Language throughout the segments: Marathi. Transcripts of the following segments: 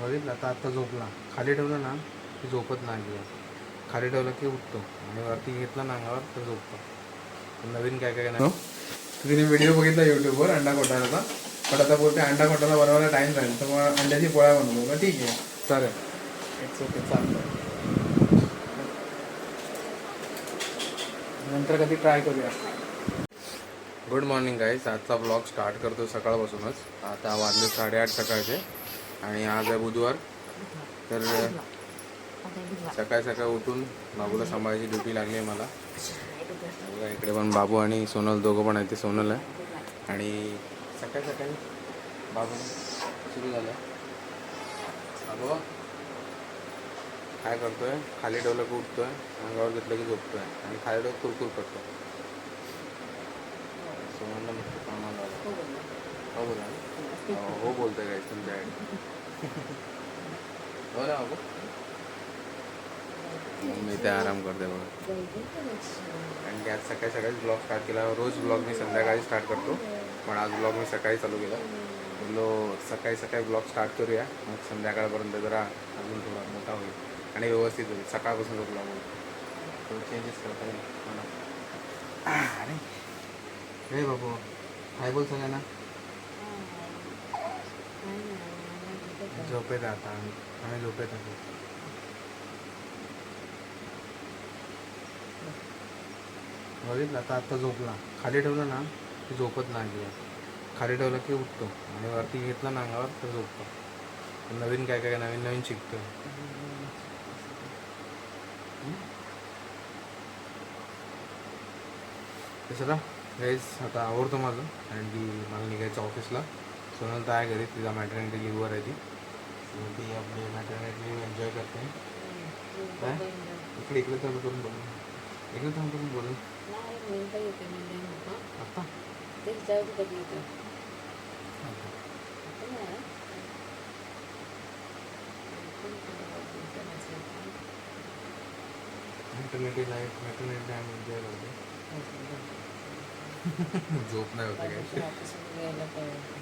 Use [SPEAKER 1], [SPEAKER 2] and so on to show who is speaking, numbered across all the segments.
[SPEAKER 1] बघितलं आता आत्ता झोपला. खाली ठेवलं ना की झोपत नाही खाली ठेवलं की उठतो. आणि वरती घेतला ना अंगावर तर झोपतो. नवीन काय काय नाही तिने व्हिडिओ बघितला यूट्यूबवर अंडा कोटायचा पण आता बोलते अंडा कोटायला बनवायला टाईम जाईल तर मग अंड्याची पोळ्या बनवतो. का ठीक आहे. चालेल. इट्स ओके चालतं नंतर कधी ट्राय करूया. गुड मॉर्निंग गाईज आजचा ब्लॉग स्टार्ट करतो सकाळपासूनच. आता वाजले साडेआठ सकाळचे. आणि आज आहे बुधवार. तर सकाळी सकाळी उठून बाबूला सांभाळायची ड्युटी लागली आहे मला. बघा, इकडे पण बाबू आणि सोनल दोघं पण आहेत ते सोनल आहे. आणि सकाळी सकाळी बाबू सुरू झालं. बाबू काय करतोय? खाली ठेवलं की उठतोय. अंगावर घेतलं की झोपतोय. आणि खाली ठेवलं कुरकुर करतो सोनलला मस्त कामाला. हो बोला हो, बोलतोय काय तुमच्या आईने. हो ना बाबू मी ते आराम करते बघा. आणि की आज सकाळी सकाळीच ब्लॉग स्टार्ट केला. रोज ब्लॉग मी संध्याकाळी स्टार्ट करतो. पण आज ब्लॉग मी सकाळी चालू केला. बोललो सकाळी सकाळी ब्लॉग स्टार्ट करूया. मग संध्याकाळपर्यंत जरा अजून थोडा मोठा होईल. आणि व्यवस्थित होईल. सकाळपासून ब्लॉग होईल. थोडं चेंजेस करता येईल. हो अरे हे बाबू काय बोल सगळ्यांना झोपेत आता आम्ही. आम्ही झोपेत आहोत बघितलं आता आत्ता झोपला. खाली ठेवलं ना की झोपत नाही खाली ठेवलं की उठतो. आणि वरती घेतलं ना अंगावर तर झोपतो. नवीन काय काय नवीन नवीन शिकतो चला गाईज आता आवडतो माझं. आणि मला निघायचं ऑफिसला सोनल तर आहे घरी तिला मॅटर्निटी लिव्हर आहे ती. मग ती आपली एन्जॉय करते काय इकडे इकडे तर करून बोलू इकडे तर करून बोलू आता. Maternity life maternity time enjoy करते. झोप नाही होते काय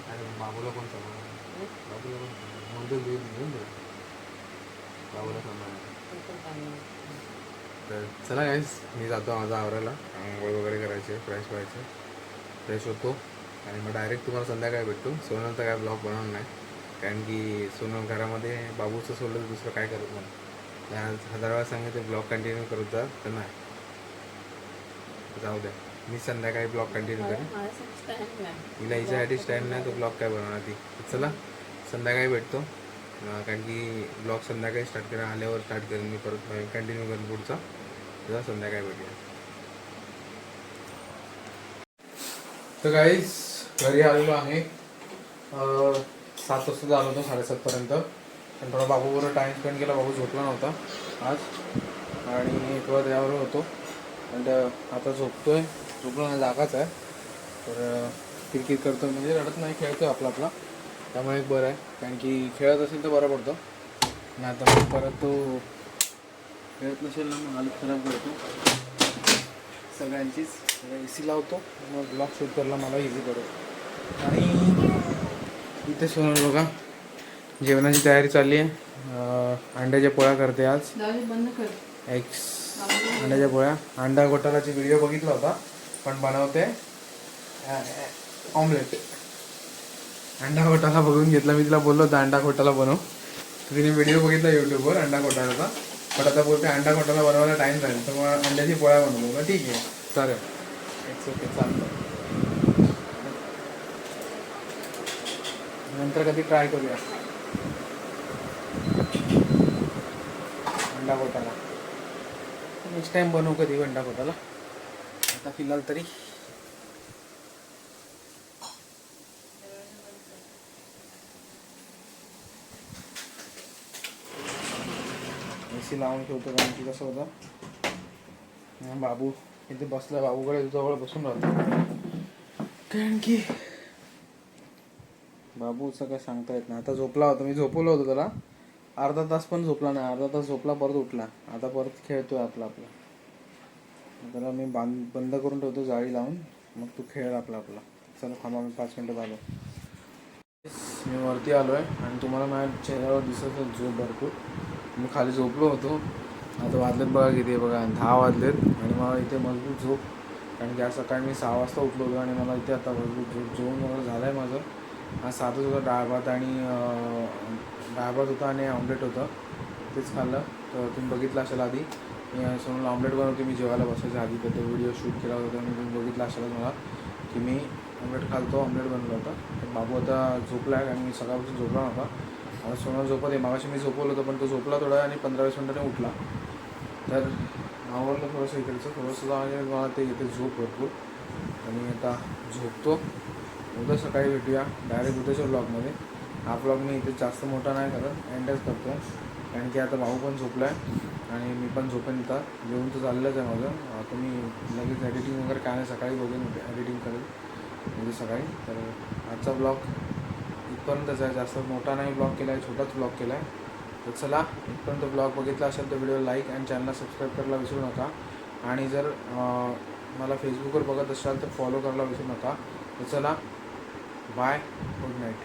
[SPEAKER 1] अरे बाबूला कोण सांभाळ बाबूला कोण दूध घेऊन दे बाबूला सांभाळ तर चला गाईस मी जातो माझा आवरायला आंघोळ वगैरे करायचे फ्रेश व्हायचे फ्रेश होतो आणि मग डायरेक्ट तुम्हाला संध्याकाळी भेटतो सोनलचा काय ब्लॉग बनवणार नाही कारण की सोनल घरामध्ये बाबूचं सोडलं दुसरं काय करत नाही हजार वेळा सांगितलं ब्लॉग कंटिन्यू करत जा तर नाही जाऊ द्या मी संध्याकाळी ब्लॉग कंटिन्यू करेन हिला हिच्यासाठी स्टँड नाही तो ब्लॉग काय बनवणार ती चला संध्याकाळी भेटतो. कारण की ब्लॉग संध्याकाळी स्टार्ट करा आल्यावर स्टार्ट करेन मी परत कंटिन्यू करेन पुढचा. तर संध्याकाळी भेटूया. तर काहीच घरी आलेलो आहे सात वाजता झालो होतो साडेसातपर्यंत पण थोडा बाबूबरोबर टाईम स्पेंड केला बाबू झोपला नव्हता आज. आणि थोडा त्यावर होतो. आणि आता झोपतोय. झोपला नाही जागाच आहे. तर क्रिकेट करतो म्हणजे रडत नाही खेळतो आपला आपला. त्यामुळे एक बरं आहे. कारण की खेळत असेल तर बरं पडतं. आता मग परत तो खेळत नसेल ना मग हालत खराब करतो. सगळ्यांचीच. ए सी लावतो. मग ब्लॉग शूट करायला मला इझी पडेल. आणि इथे सोनल बघा जेवणाची तयारी चालली आहे. अंड्याच्या पोळ्या करते आज.
[SPEAKER 2] बंद कर.
[SPEAKER 1] एक अंड्याच्या पोळ्या. अंडा घोटाळाची व्हिडिओ बघितला होता पण बनवते. ऑमलेट अंडा घोटाळा बघून घेतला. मी तिला बोललो होतं अंडा घोटाळा बनव तिने व्हिडिओ बघितला यूट्यूबवर अंडा घोटाळाचा पण आता बोलते अंडा घोटाळा बनवायला टाईम जाईल तर मग अंड्याची पोळ्या बनवू का ठीक आहे. चालेल. इट्स ओके चालतं नंतर कधी ट्राय करूया. अंडा घोटाळा नेक्स्ट टाइम बनवू कधी अंडा घोटाळा आता फिलहाल तरी. ए सी लावून ठेवतो कारण की कसं होतं बाबू इथे बसला बाबूकडे जवळ बसून राहतो. कारण की बाबूचं काय सांगता येत नाही. आता झोपला होता मी झोपवलं होतं त्याला. अर्धा तास पण झोपला नाही. अर्धा तास झोपला परत उठला. आता परत खेळतोय आपला आपला. त्याला मी बांध बंद करून ठेवतो जाळी लावून. मग तू खेळ आपला आपला. चला थांबा मी पाच मिनटं झालो मी वरती आलो आहे आणि तुम्हाला माझ्या चेहऱ्यावर दिसत झोप भरपूर. मी खाली झोपलो होतो. आता वाजलेत बघा किती बघा. दहा वाजलेत आणि मला इथे मजबूत झोप. कारण की आज सकाळी मी सहा वाजता उठलो होतो आणि मला इथे आता मजबूत झोप. जेवण वगैरे झालं आहे माझं. आज साधंच होतं डाळ भात आणि डाळभात डाळ भात होता आणि ऑमलेट होतं. तेच खाल्लं. तर तुम्ही बघितलं असेल आधी. मी समोर ऑमलेट बनवते. मी जेवायला बसायच्या आधी. तर तो व्हिडिओ शूट केला होता. मी तुम्ही बघितला असेलच मला. की मी ऑमलेट खालतो ऑमलेट बनवलं होतं. तर बाबू आता झोपला आहे आणि मी सकाळपासून झोपला नव्हता. आता सोनं झोपत आहे. मागाशी मी झोपवलं होतं पण तो झोपला थोडा आणि पंधरा वीस मिनिटाने उठला. तर आवडलं थोडंसं इकडचं. थोडंसं म्हणजे मला ते येते झोप भरपूर. आणि आता झोपतो. उद्या सकाळी भेटूया. डायरेक्ट उद्याच्या ब्लॉगमध्ये हा ब्लॉग मी इथे जास्त मोठा नाही करत. एंडच करतो. कारण की आता भाऊ पण झोपला आहे आणि मी पण झोपेन इथं. जेवण तर चाललंच आहे माझं. तुम्ही मी लगेच एडिटिंग वगैरे काय नाही. सकाळी बघेन एडिटिंग करेल म्हणजे सकाळी. तर आजचा ब्लॉग इथपर्यंतच आहे जास्त मोठा नाही ब्लॉग केला आहे छोटाच ब्लॉग केला आहे तर चला इथपर्यंत ब्लॉग बघितला असेल तर व्हिडिओ लाईक आणि चॅनलला सबस्क्राईब करायला विसरू नका. आणि जर मला फेसबुकवर बघत असाल तर फॉलो करायला विसरू नका. तर चला बाय गुड नाईट.